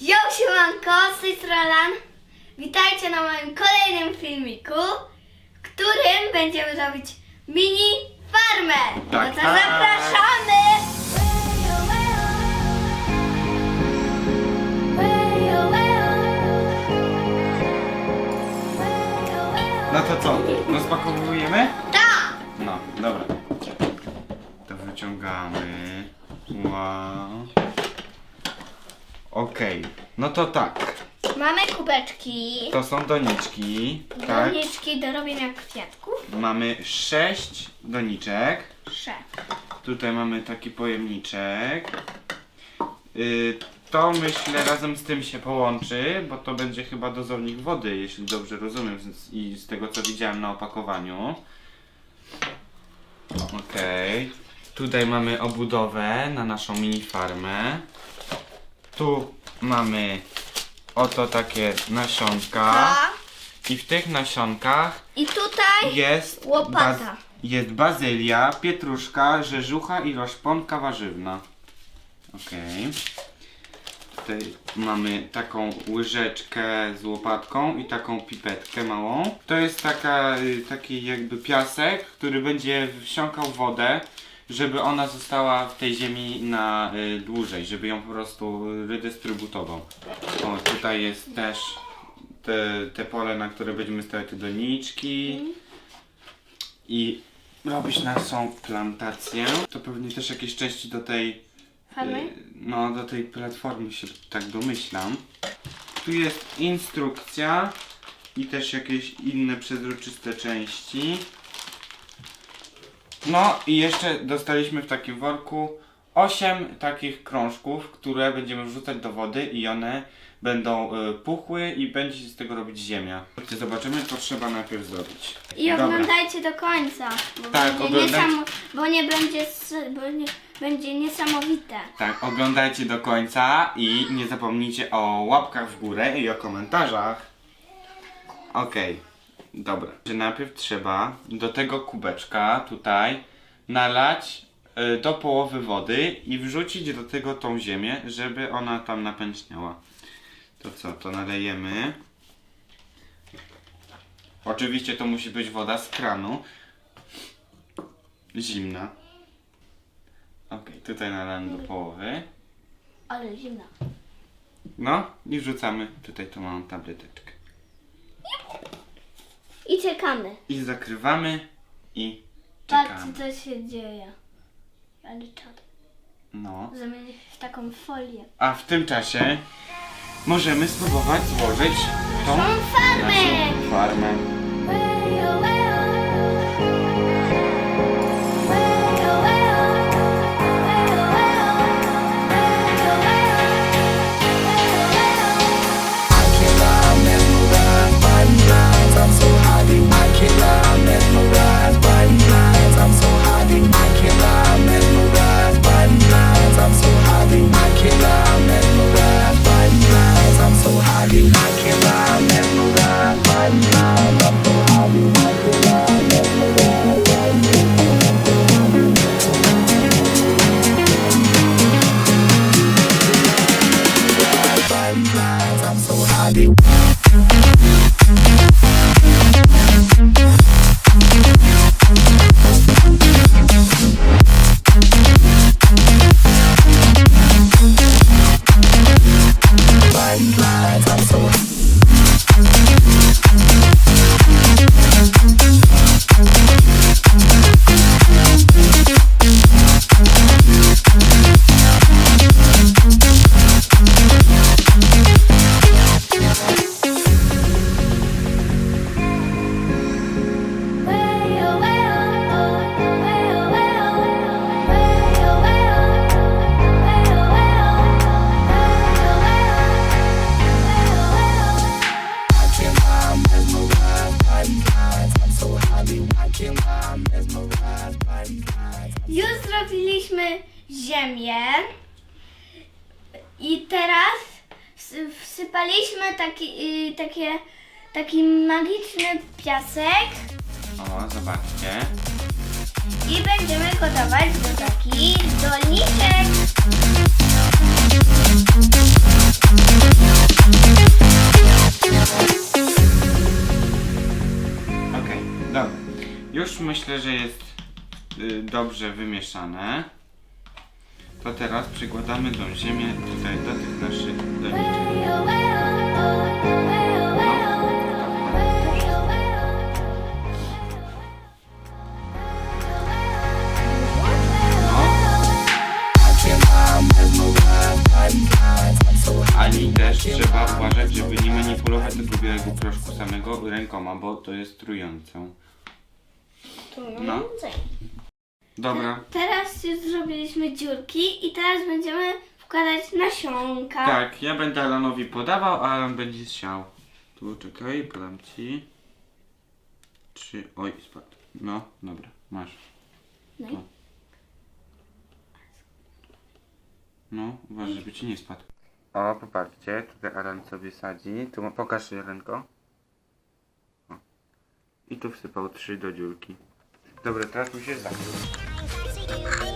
Yo, siemanko, z tej. Witajcie na moim kolejnym filmiku, w którym będziemy robić mini farmę. Tak, no to tak. zapraszamy! No to co? Rozpakowujemy? Tak! No, dobra. To wyciągamy. Wow. Okej, no to tak. Mamy kubeczki, To są doniczki, tak? doniczki do robienia kwiatków. Mamy sześć doniczek. Sze. Tutaj mamy taki pojemniczek. Y, to myślę razem z tym się połączy, bo to będzie chyba dozownik wody, jeśli dobrze rozumiem z, i z tego co widziałem na opakowaniu. Okej. Tutaj mamy obudowę na naszą mini farmę. Tu mamy oto takie nasionka. Tak. I w tych nasionkach I tutaj jest, Łopata. jest bazylia, pietruszka, rzeżucha i roszponka warzywna. Okej. Tutaj mamy taką łyżeczkę z łopatką i taką pipetkę małą. To jest taka, y, taki jakby piasek, który będzie wsiąkał wodę, żeby ona została w tej ziemi na y, dłużej, żeby ją po prostu redystrybutował. O, tutaj jest też te, te pole, na które będziemy stawiać te doniczki i robić naszą plantację. To pewnie też jakieś części do tej farmy. y, no do tej platformy się tak domyślam. Tu jest instrukcja i też jakieś inne przezroczyste części. No i jeszcze dostaliśmy w takim worku 8 takich krążków, które będziemy wrzucać do wody i one będą y, puchły i będzie się z tego robić ziemia. Chodźcie, zobaczymy, co trzeba najpierw zrobić. I Dobra. oglądajcie do końca, bo, Tak, będzie, oglądajcie. niesamo- bo nie będzie, s- bo nie, będzie niesamowite. Tak, oglądajcie do końca i nie zapomnijcie o łapkach w górę i o komentarzach. Okej, dobra. Że Najpierw trzeba do tego kubeczka tutaj nalać y, do połowy wody i wrzucić do tego tą ziemię, żeby ona tam napęczniała. To co, to nalejemy. Oczywiście to musi być woda z kranu. Zimna. Okej, tutaj nalałem do połowy. Ale zimna. No i wrzucamy tutaj tą małą tableteczkę. I czekamy. I zakrywamy i Patrzcie czekamy. co się dzieje. Ale czad. No. Zamienię się w taką folię. A w tym czasie możemy spróbować złożyć tą Tą farmę! naszą farmę. I teraz wsypaliśmy taki, y, takie, taki magiczny piasek. O, zobaczcie. I będziemy gotować do takich dolniczek. Okej, dobra. Już myślę, że jest y, dobrze wymieszane to teraz przykładamy tą ziemię tutaj do tych naszych doniczek. Ani też trzeba uważać, żeby nie manipulować tego białego proszku samego rękoma, bo to jest trujące. No. Dobra. Teraz już zrobiliśmy dziurki i teraz będziemy wkładać nasionka. Tak, ja będę Alanowi podawał, a Alan będzie siał. Tu czekaj, podam ci. Trzy. Oj, spadł. No, dobra, masz. No i-. No, uważaj, żeby ci nie spadł. O, popatrzcie, tutaj Alan sobie sadzi. Tu ma- pokaż ręko. I tu wsypał trzy do dziurki. Dobra, teraz musisz zacząć. はい。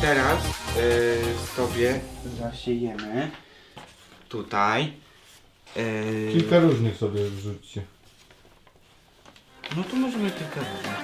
Teraz y, sobie zasiejemy tutaj. y, Kilka różnych sobie wrzućcie. No to możemy kilka różnych.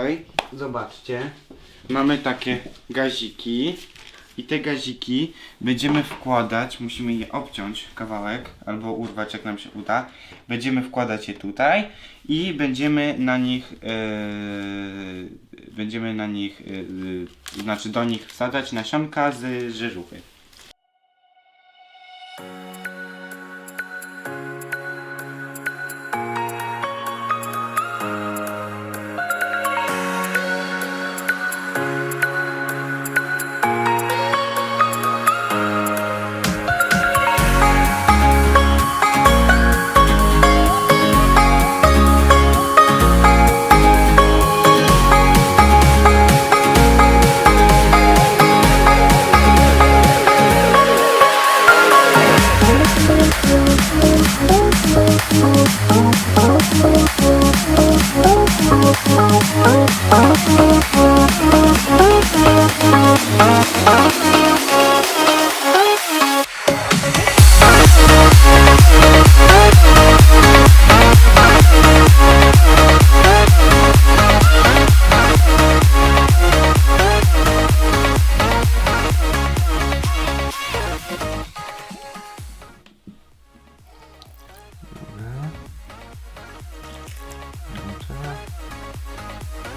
Tutaj, zobaczcie, mamy takie gaziki i te gaziki będziemy wkładać, musimy je obciąć kawałek albo urwać jak nam się uda. Będziemy wkładać je tutaj i będziemy na nich e, będziemy na nich e, znaczy do nich wsadzać nasionka z rzeżuchy.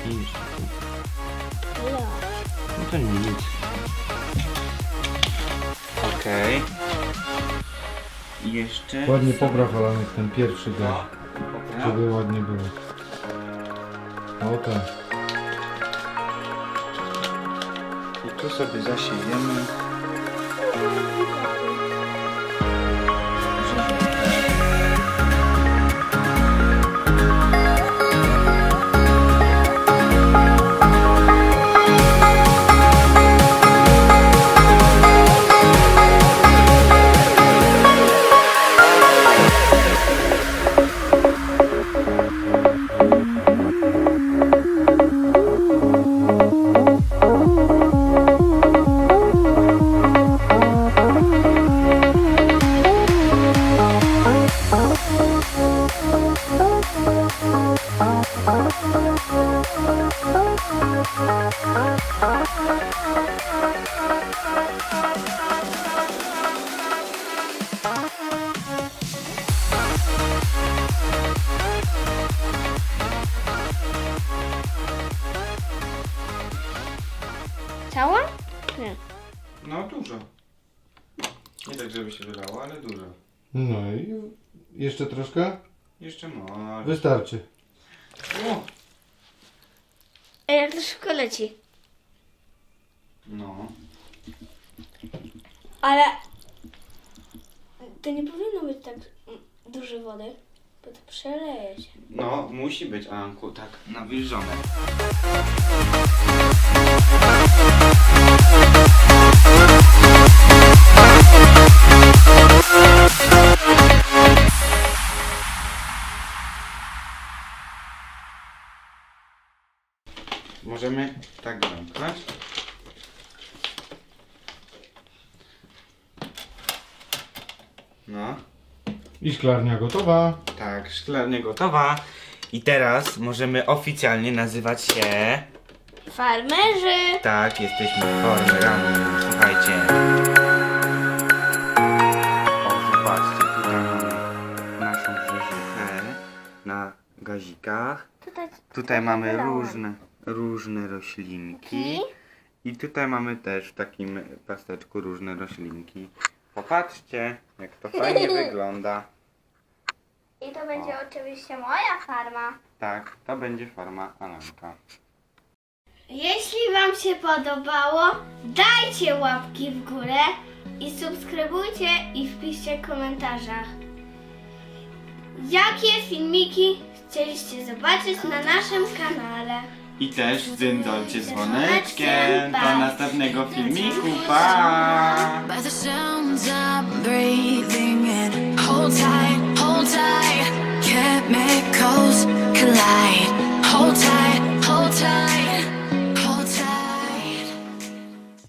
5 No to nic. Okej. I Jeszcze. Ładnie popraw Alanek ten pierwszy dom, Popraw. żeby ładnie było. O tak, I tu sobie zasiejemy. No dużo. Nie tak, żeby się wylało, ale dużo. No i jeszcze troszkę? Jeszcze no. Wystarczy. O, Ej, jak to szybko leci. no. Ale to nie powinno być tak mm, dużo wody, bo to przeleje się. No, musi być, Anku, tak nawilżone. Możemy tak zamknąć. No. I szklarnia gotowa. Tak, szklarnia gotowa. I teraz możemy oficjalnie nazywać się. Farmerzy! Tak, jesteśmy farmerami. Tutaj Tutaj mamy różne, różne roślinki. I tutaj mamy też w takim pasteczku różne roślinki. Popatrzcie, jak to fajnie wygląda. I to będzie oczywiście moja farma. Tak, to będzie farma Alanka. Jeśli Wam się podobało, dajcie łapki w górę i subskrybujcie i wpiszcie w komentarzach. Jakie filmiki chcieliście zobaczyć na naszym kanale. I też dzyndolcie dzwoneczkiem do następnego filmiku. Pa! Hold tight, hold tight